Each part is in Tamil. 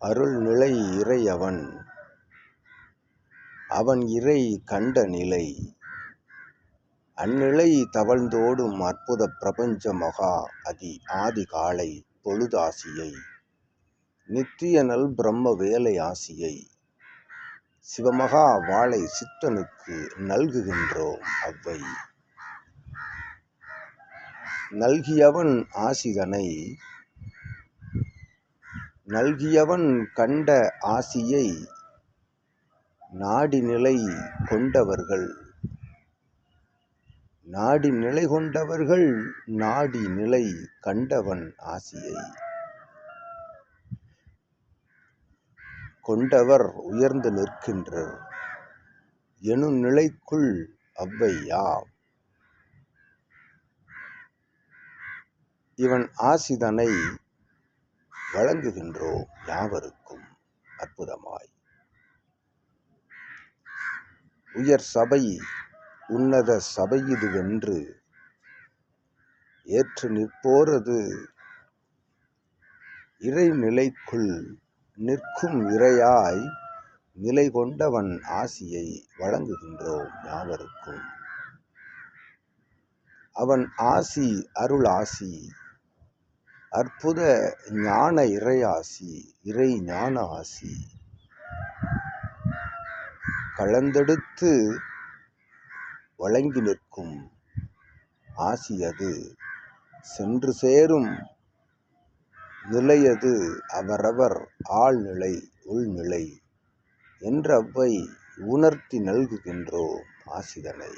அருள்நிலை இறையவன். அவன் இறை கண்ட நிலை. அந்நிலை தவழ்ந்தோடும் அற்புத பிரபஞ்ச மகா அதி ஆதி காலை பொழுதாசியை. நித்திய நல் பிரம்ம வேலை ஆசியை. சிவமகா வாழை சித்தனுக்கு நல்குகின்றோம் அவ்வை. நல்கியவன் ஆசிதனை நல்கியவன் கண்ட ஆசியை நாடி நிலை கொண்டவர்கள். நாடி நிலை கொண்டவர்கள் நாடி நிலை கண்டவன் ஆசியை. கொண்டவர் உயர்ந்து நிற்கின்றர் எனும் நிலைக்குள் அவ்வையாம் இவன் ஆசிதனை வழங்குகின்றோம் யாவருக்கும் அற்புதமாய். உயர் சபை உன்னத சபையிதுவென்று ஏற்று நிற்போரது இறைநிலைக்குள் நிற்கும் இறையாய் நிலை கொண்டவன் ஆசியை வழங்குகின்றோம் யாவருக்கும். அவன் ஆசி அருள் ஆசி அற்புத ஞான இறையாசி இறை ஞான ஆசி கலந்தெடுத்து வழங்கி நிற்கும் ஆசி அது. சென்று சேரும் நிலையது அவரவர் ஆழ்நிலை உள்நிலை என்றவை உணர்த்தி நல்குகின்றோம் ஆசிதனை.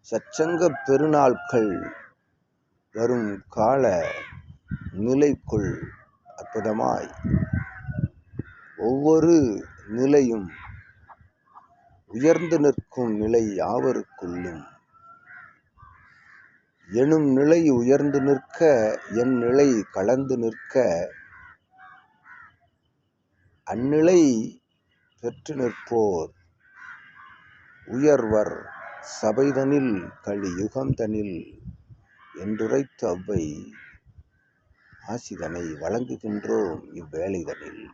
சச்சங்கப் பெருநாட்கள் வரும் கால நிலைக்குள் அற்புதமாய். ஒவ்வொரு நிலையும் உயர்ந்து நிற்கும் நிலை யாவருக்குள்ளும். எனும் நிலை உயர்ந்து நிற்க என் நிலை கலந்து நிற்க அந்நிலை பெற்று நிற்போர். உயர்வர் சபைதனில் கலியுகம் யுகந்தனில் என்றுரைத்த அவ்வை ஆசிதனை வழங்குகின்றோம் இவ்வேளைதனில்.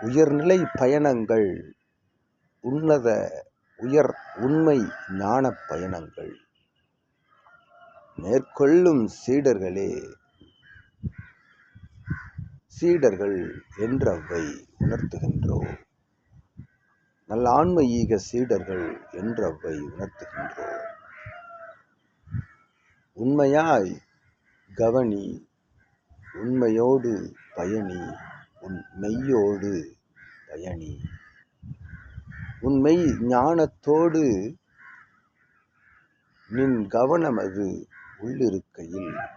உயர்நிலை பயணங்கள் உன்னத உயர் உண்மை ஞானப் பயணங்கள். மேற்கொள்ளும் சீடர்களே சீடர்கள் என்றவை உணர்த்துகின்றோம். நல்ல ஆன்ம ஈக சீடர்கள் என்றவை உணர்த்துகின்றோம். உண்மையாய் கவனி உண்மையோடு பயணி உன் மெய்யோடு பயணி. உன் மெய் ஞானத்தோடு நின் கவனமது உள்ளிருக்கையில்.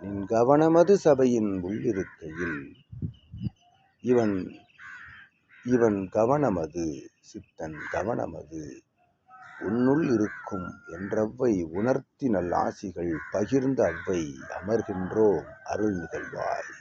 நின் கவனமது சபையின் உள்ளிருக்கையில். இவன் இவன் கவனமது சித்தன் கவனமது. உன்னுள் இருக்கும் என்றவ்வை உணர்த்தி நல் ஆசிகள் பகிர்ந்த அவ்வை அமர்கின்றோம் அருள் நிகழ்வாய்